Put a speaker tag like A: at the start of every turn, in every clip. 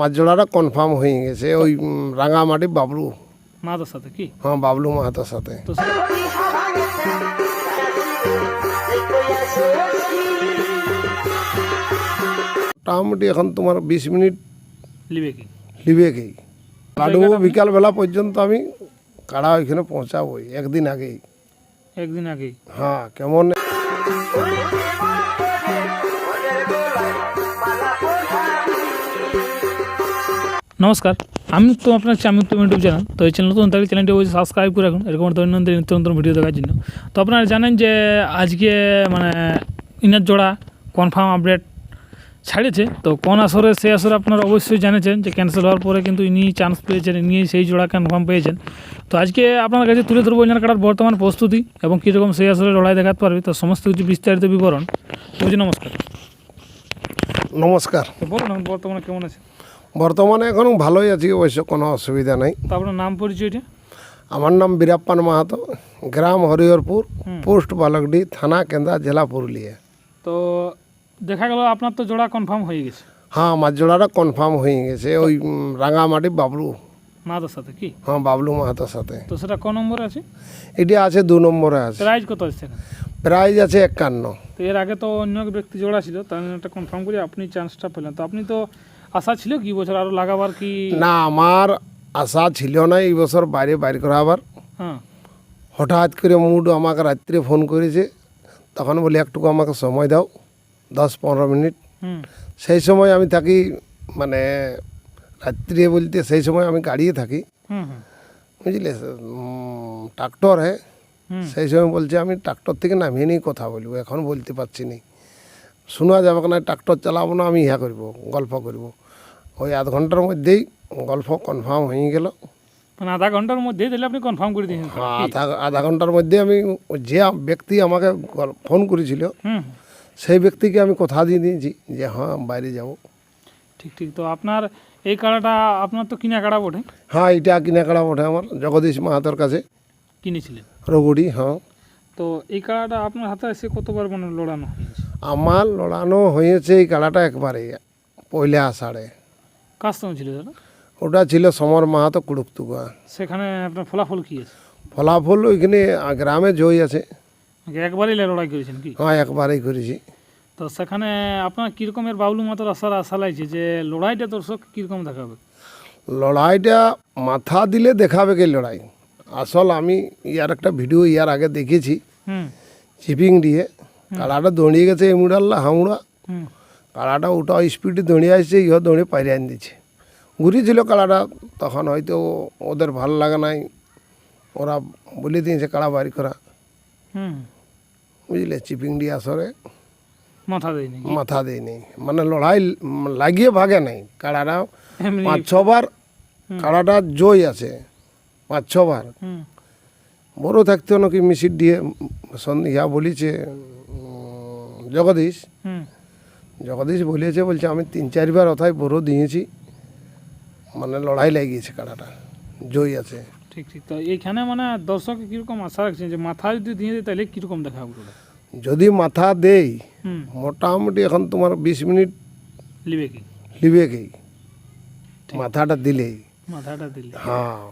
A: মাছ জোড়াটা কনফার্ম হয়ে গেছে ওই রাঙামাটি বাবলু।
B: মাহাতোর সাথে কি?
A: হ্যাঁ বাবলু মাহাতোর সাথে।
B: তো
A: মোটামুটি এখন তোমার বিশ মিনিট
B: লিবে কি?
A: লিবেকেই লাডু বিকালবেলা পর্যন্ত আমি কাড়া ওইখানে পৌঁছাবোই একদিন আগেই।
B: একদিন আগেই।
A: হ্যাঁ কেমন
B: নমস্কার আমি তো আপনার আমি তো ইউটিউব চ্যানেল তো এই চ্যানেল নতুন থাকলে চ্যানেলটি অবশ্যই সাবস্ক্রাইব করে রাখুন এরকম দৈনন্দিন নিত্য নতুন ভিডিও দেখার জন্য। তো আপনারা জানেন যে আজকে মানে ইনার জোড়া কনফার্ম আপডেট ছাড়েছে তো কোন আসরে সেই আসরে আপনারা অবশ্যই জানেছেন যে ক্যান্সেল হওয়ার পরে কিন্তু ইনি চান্স পেয়েছেন ইনি সেই জোড়া কনফার্ম পেয়েছেন। তো আজকে আপনার কাছে তুলে ধরবো ইনার কাটার বর্তমান প্রস্তুতি এবং কীরকম সেই আসরে লড়াই দেখাতে পারবে তো সমস্ত কিছু বিস্তারিত বিবরণ। বলছি নমস্কার।
A: নমস্কার।
B: বলুন বর্তমানে কেমন আছে?
A: বর্তমানে এখন ভালোই আছি অবশ্য কোনো অসুবিধা নেই।
B: আপনার নাম পরিচয়টা
A: আমার নাম বীরাপ্পান মাহাতো গ্রাম হরিহরপুর পোস্ট বালকডি থানা কেন্দ্রা জেলা পুরুলিয়া।
B: তো দেখা গেল আপনার তো জোড়া কনফার্ম হয়ে গেছে।
A: হ্যাঁ মাছ জোড়াটা কনফার্ম হয়ে গেছে ওই রাঙামাটি বাবলু।
B: মাদার সাথে কি?
A: হ্যাঁ বাবলু মাহাতোর সাথে।
B: তো সেটা ক নম্বরে আছে?
A: এটি আছে দু নম্বরে আছে।
B: প্রাইজ কত আছে
A: প্রাইজ আছে একান্ন।
B: তো এর আগে তো অন্য ব্যক্তি জোড়া ছিল তার একটা কনফার্ম করে আপনি চান্সটা পেলেন। তো আপনি তো আশা ছিল কি বছর আরও লাগাবার কি?
A: না আমার আশা ছিল না এই বছর বাইরে বাইর করা আবার
B: হ্যাঁ।
A: হঠাৎ করে মুড আমাকে রাত্রে ফোন করেছে তখন বলি একটুকু আমাকে সময় দাও দশ পনেরো মিনিট। সেই সময় আমি থাকি মানে রাত্রে বলতে সেই সময় আমি গাড়িয়ে থাকি। বুঝলে? ট্রাক্টর হ্যাঁ সেই সময় বলছে আমি ট্রাক্টর থেকে নামিয়ে নিয়ে কথা বলব এখন বলতে পারছি না। শোনা যাবে না ট্রাক্টর চালাবো না আমি ইহা করব গল্প করব। ওই আধ ঘণ্টার মধ্যেই গল্প কনফার্ম হয়ে গেল।
B: মানে আধা ঘণ্টার মধ্যেই তাহলে আপনি কনফার্ম করে দিয়েছেন।
A: হ্যাঁ, আধা আধা ঘণ্টার মধ্যে আমি যে ব্যক্তি আমাকে ফোন করেছিল
B: হুম।
A: সেই ব্যক্তিকে আমি কথা দিয়ে দিয়েছি যে হ্যাঁ বাইরে যাব।
B: ঠিক ঠিক। তো আপনার এই কাড়াটা আপনার তো কিনা কাড়া বটে।
A: হ্যাঁ এটা কিনা কাড়া বটে আমার জগদীশ মাহাতোর কাছে।
B: কিনেছিলেন?
A: রগুড়ি হ্যাঁ।
B: তো এই কাড়াটা আপনার হাতে এসে কতবার মানে লড়ানো
A: আমার লড়ানো হয়েছে এই কাড়াটা একবারে পয়লা আষাঢ়ে।
B: কার সঙ্গে ছিল দাদা
A: ওটা ছিল সমর মাহাতো কুড়ুকতুকা
B: সেখানে আপনার ফলাফল কি আছে?
A: ফলাফল ওইখানে গ্রামে জয় আছে।
B: একবারই লড়াই করেছেন কি?
A: হ্যাঁ একবারেই করেছি।
B: তো সেখানে আপনার কীরকমের বাবলু মাতার আশার আশা লাগছে যে লড়াইটা দর্শক কীরকম দেখাবে?
A: লড়াইটা মাথা দিলে দেখাবে কি লড়াই। আসল আমি ইয়ার একটা ভিডিও ইয়ার আগে দেখেছি। চিপিং দিয়ে। কাড়াটা দৌড়িয়ে গেছে এই মুড়াল্লা হামুড়া। কাড়াটা ওটা স্পিডে দৌড়িয়ে আসছে ইহ দৌড়ে পাইরে আন দিচ্ছে ঘুরিয়েছিল কাড়াটা তখন হয়তো ওদের ভালো লাগে নাই। ওরা বলে দিয়েছে কাড়া বাড়ি করা।
B: হুম।
A: বুঝলে চিপিং দিয়ে আসরে।
B: মাথা দেয়নি
A: মাথা দেয় নেই। মানে লড়াই লাগিয়ে ভাগে নাই। কাড়াটা পাঁচ ছবার কাড়াটা জয় আছে। পাঁচ ছবার। বড় থাকতে নাকি মিশির দিয়ে ইয়া বলিছে জগদীশ। জগদীশ বলিয়েছে বলছে আমি তিন চারবার অথায় বড় দিয়েছি। মানে লড়াই লাগিয়েছে কাড়াটা জয় আছে।
B: ঠিক ঠিক। তো এইখানে মানে দর্শক কীরকম আশা রাখছেন যে মাথা যদি দিয়ে দেয় তাহলে কীরকম দেখাবে ওটা
A: যদি মাথা দেই মোটামুটি এখন তোমার বিশ মিনিট
B: লিবে কি?
A: লিবেকেই মাথাটা দিলেই
B: মাথাটা দিলে।
A: হ্যাঁ।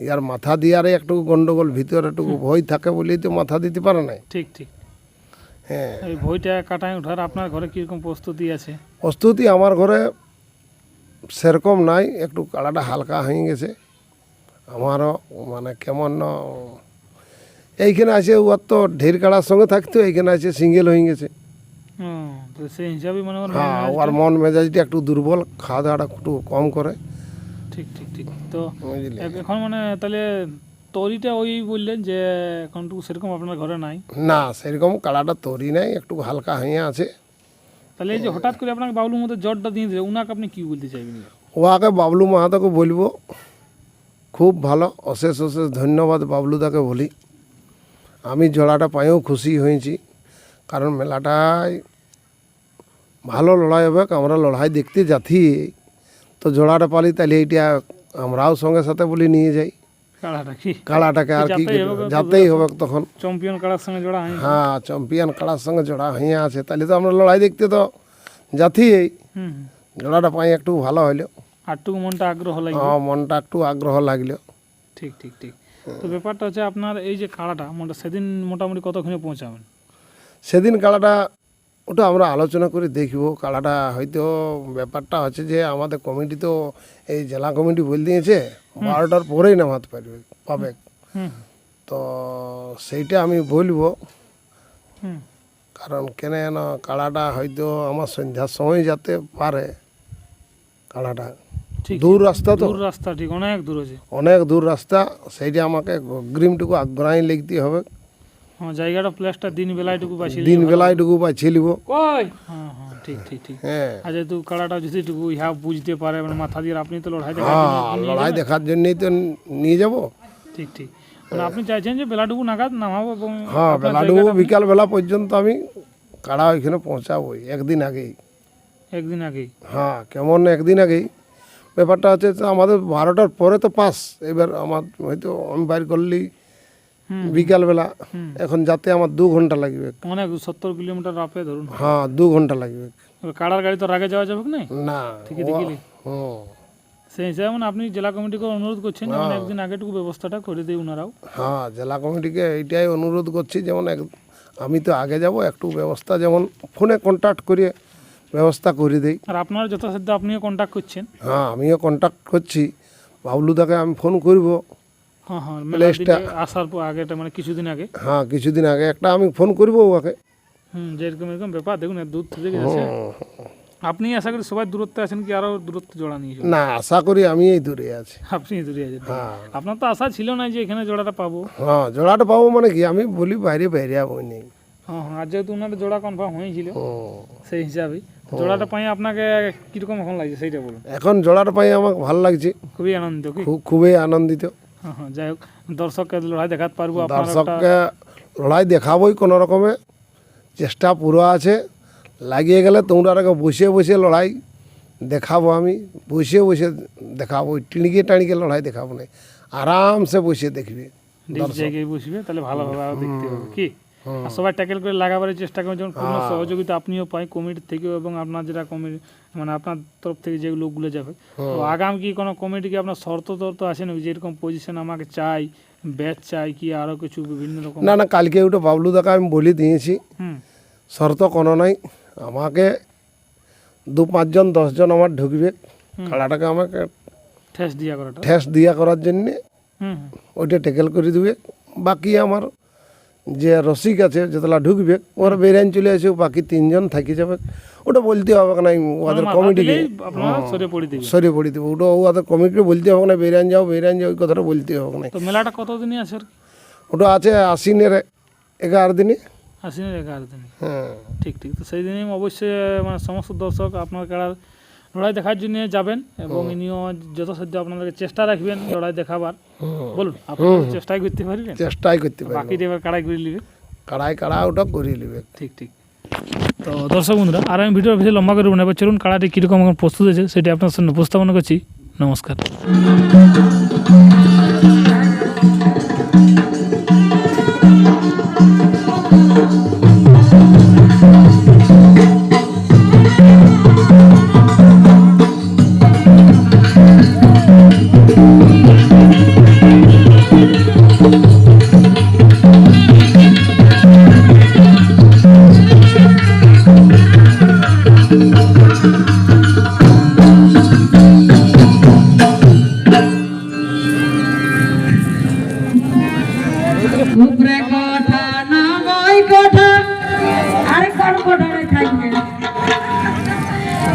A: ইয়ার মাথা দিয়ারে একটু গন্ডগোল ভিতরে একটু ভয় থাকে বলেই তো মাথা দিতে পারে নাই।
B: ঠিক ঠিক।
A: হ্যাঁ।
B: এই বইটা কাটায় ওঠার আপনার ঘরে কীরকম প্রস্তুতি আছে?
A: প্রস্তুতি আমার ঘরে সেরকম নাই একটু কাড়াটা হালকা হয়ে গেছে। আমারও মানে কেমন এইখানে আছে ওর তো ঢের কাড়ার সঙ্গে থাকতো এইখানে আছে সিঙ্গেল হয়ে গেছে।
B: তো সেই হিসাবে মানে
A: হ্যাঁ ওর মন মেজাজটা একটু দুর্বল খাওয়া দাওয়াটা একটু কম করে।
B: ঠিক ঠিক ঠিক। তো এখন মানে তাহলে তরিটা ওই বললেন যে এখন তো সেরকম আপনার ঘরে নাই।
A: না সেরকম কাড়াটা তৈরি নাই একটু হালকা হয়ে আছে।
B: তাহলে এই যে হঠাৎ করে আপনাকে বাবলুর মধ্যে জ্বরটা দিয়ে দিলে উনাকে আপনি কি বলতে চাইবেন?
A: ওয়াকে বাবলু মাহাতোকে বলব খুব ভালো অশেষ অশেষ ধন্যবাদ বাবলুদাকে বলি। আমি জোড়াটা পাইও খুশি হয়েছি কারণ মেলাটায় ভালো লড়াই হবে আমরা লড়াই দেখতে যাচ্ছি। তো জোড়াটা পালি তাহলে এইটা আমরাও সঙ্গে সাথে বলি নিয়ে যাই। কাড়াটাকে আর কি
B: যাতেই হবে
A: তখন।
B: চ্যাম্পিয়ন কাড়ার সঙ্গে জোড়া হ্যাঁ
A: চ্যাম্পিয়ন কাড়ার সঙ্গে জোড়া হইয়া আছে। তাহলে তো আমরা লড়াই দেখতে তো
B: হুম হুম।
A: জোড়াটা পাই একটু ভালো হইল।
B: আরটুকু মনটা আগ্রহ লাগে
A: আমার মনটা একটু আগ্রহ লাগল।
B: ঠিক ঠিক ঠিক। তো ব্যাপারটা হচ্ছে আপনার এই যে কাড়াটা মোটা সেদিন মোটামুটি কতক্ষণে পৌঁছাবেন?
A: সেদিন কালাটা ওটা আমরা আলোচনা করে দেখব। কালাটা হয়তো ব্যাপারটা হচ্ছে যে আমাদের কমিটি তো এই জেলা কমিটি বলে দিয়েছে বারোটার পরেই নামাতে পারবে পাবে। তো সেইটা আমি বলব। কারণ কেন না কালাটা হয়তো আমার সন্ধ্যার সময় যেতে পারে কালাটা। দূর রাস্তা তো।
B: দূর রাস্তা ঠিক অনেক দূর আছে
A: অনেক দূর রাস্তা সেইটা আমাকে গ্রিমটুকু আগ্রহী লিখতে হবে।
B: হ্যাঁ জায়গাটা প্লেসটা দিন বেলায়টুকু বাঁচিয়ে
A: দিন বেলায়টুকু বাছিয়ে নিব।
B: কই? হ্যাঁ হ্যাঁ ঠিক ঠিক ঠিক।
A: হ্যাঁ।
B: আর যেহেতু কাড়াটা যেটুকু ইহা বুঝতে পারে মানে মাথা দিয়ে আপনি তো লড়াই দেখার
A: হ্যাঁ
B: জন্য
A: লড়াই দেখার জন্যই তো নিয়ে যাব।
B: ঠিক ঠিক। মানে আপনি চাইছেন যে বেলাটুকু নাগাদ নামাবো এবং
A: হ্যাঁ বেলাটুকু বিকাল বেলা পর্যন্ত আমি কাড়া ওইখানে পৌঁছাবোই একদিন আগেই।
B: একদিন আগেই।
A: হ্যাঁ কেমন একদিন আগেই। ব্যাপারটা হচ্ছে আমাদের বারোটার পরে তো পাস এবার আমার হয়তো আমি বাইর করলি
B: হুম
A: বিকালবেলা এখন যাতে আমার দু ঘণ্টা লাগবে।
B: অনেক সত্তর কিলোমিটার রাপে ধরুন।
A: হ্যাঁ দু ঘণ্টা লাগবে।
B: কাড়ার গাড়ি তো আগে যাওয়া যাবে না
A: না
B: ঠিকই দেখিলি সেই হিসাবে মানে আপনি জেলা কমিটিকে অনুরোধ করছেন যেমন একদিন আগেটুকু ব্যবস্থাটা করে দিই ওনারাও
A: হ্যাঁ জেলা কমিটিকে এইটাই অনুরোধ করছি যেমন এক আমি তো আগে যাব একটু ব্যবস্থা যেমন ফোনে কন্ট্যাক্ট করে ব্যবস্থা করে দিই।
B: আর আপনার যথাসাধ্য আপনিও কন্ট্যাক্ট করছেন।
A: হ্যাঁ আমিও কন্ট্যাক্ট করছি। বাবলুদাকে আমি ফোন করব।
B: হ্যাঁ হ্যাঁ
A: প্লেসটা-
B: দিনে আসার পর আগেটা মানে কিছুদিন আগে।
A: হ্যাঁ কিছুদিন আগে একটা আমি ফোন করব ওকে।
B: হুম যে এরকম এরকম ব্যাপার দেখুন দূর থেকে যাচ্ছে আপনি আশা করি সবাই দূরত্বে আছেন কি আরও দূরত্ব জোড়া নিয়ে
A: না আশা করি আমি এই দূরে আছি।
B: আপনি দূরে আছেন।
A: হ্যাঁ।
B: আপনার তো আশা ছিল না যে এখানে জোড়াটা পাবো।
A: হ্যাঁ জোড়াটা পাবো মানে কি? আমি বলি বাইরে বাইরে যাব নেই
B: হ্যাঁ হ্যাঁ আর যেহেতু ওনার জোড়া কনফার্ম হয়েছিল সেই হিসাবে। জোড়াটা পাই আপনাকে কীরকম এখন লাগছে সেইটা বলুন।
A: এখন জোড়াটা পাই আমাকে ভালো লাগছে।
B: খুবই আনন্দিত
A: খুব খুবই আনন্দিত।
B: হ্যাঁ হ্যাঁ যাই হোক দর্শককে লড়াই দেখাতে পারব
A: দর্শককে লড়াই দেখাবোই কোনো রকমে। চেষ্টা পুরো আছে। লাগিয়ে গেলে তোমরা বসে বসে লড়াই দেখাবো আমি। বসে বসে দেখাবো টিণিকে টাণিকে লড়াই দেখাবো না। আরামসে বসে দেখবে
B: জায়গায় বসবে তাহলে ভালোভাবে দেখতে হবে। কি? আর সবাই ট্যাকেল করে লাগাবার চেষ্টা করবেন যেমন পূর্ণ সহযোগিতা আপনিও পাই কমিটির থেকেও এবং আপনার যেটা কমিটি মানে আপনার তরফ থেকে যে লোকগুলো যাবে। তো আগাম কি কোনো কমিটিকে আপনার শর্ত টর্ত আছে নাকি? যেরকম পজিশন আমাকে চাই ব্যাচ চাই কি আরও কিছু বিভিন্ন রকম?
A: না না কালকে ওটা বাবলু দাকে আমি বলে দিয়েছি। শর্ত কোনো নাই। আমাকে দু পাঁচজন দশজন আমার ঢুকবে। খেলাটাকে আমাকে
B: ঠেস দিয়া করাটা।
A: ঠেস দিয়া করার জন্যে ওইটা ট্যাকেল করে দিবে। বাকি আমার যে রসিক আছে যেতলা ঢুকবে ওরা বেরিয়ান চলে আসে বাকি তিনজন থাকি যাবে। ওটা বলতে হবে না ওদের কমিটিকে
B: সরে পড়ে দিবে।
A: সরিয়ে পড়ে দেবো। ওটা ওদের কমিটিকে বলতে হবে না বেরিয়ান যাও বেরিয়ান যাও ওই কথাটা বলতে হবে না।
B: তো মেলাটা কতদিনই আছে
A: ওটা আছে আশ্বিনের এগারো দিনে।
B: আশ্বিনের এগারো দিনে।
A: হ্যাঁ।
B: ঠিক ঠিক। তো সেই দিনই অবশ্যই মানে সমস্ত দর্শক আপনার খেলার লড়াই দেখার জন্য যাবেন এবং ইনিও যথাসাধ্য আপনাদেরকে চেষ্টা রাখবেন লড়াই দেখাবার। বলুন আপনি চেষ্টাই করতে পারি
A: চেষ্টাই করতে পারি
B: বাকি এবার কাড়াই করে নেবে
A: কাড়াই কাড়া ওটা করে নেবে।
B: ঠিক ঠিক। তো দর্শক বন্ধুরা আর আমি ভিডিও বেশি লম্বা করব না এবার চলুন কাড়াটি কীরকম এখন প্রস্তুত হয়েছে সেটি আপনার সামনে উপস্থাপন করছি। নমস্কার।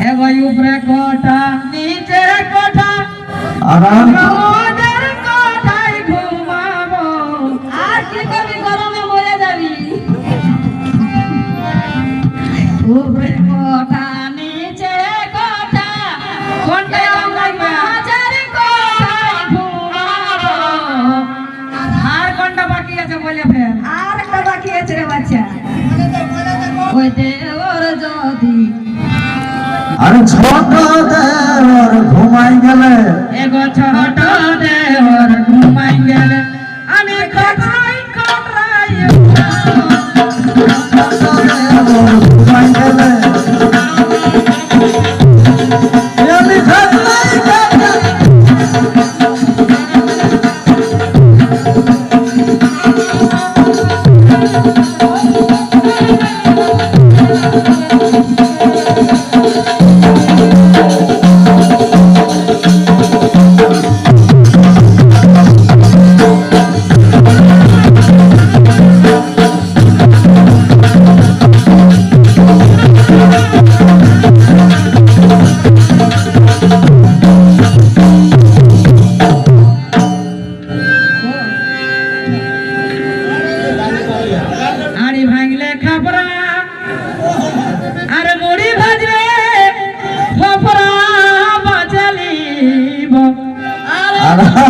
C: এগো উপরে কোঠা নিচে কোঠা আমাদের আরে
D: ছোট ঘুমাই গেলে
C: ஆனா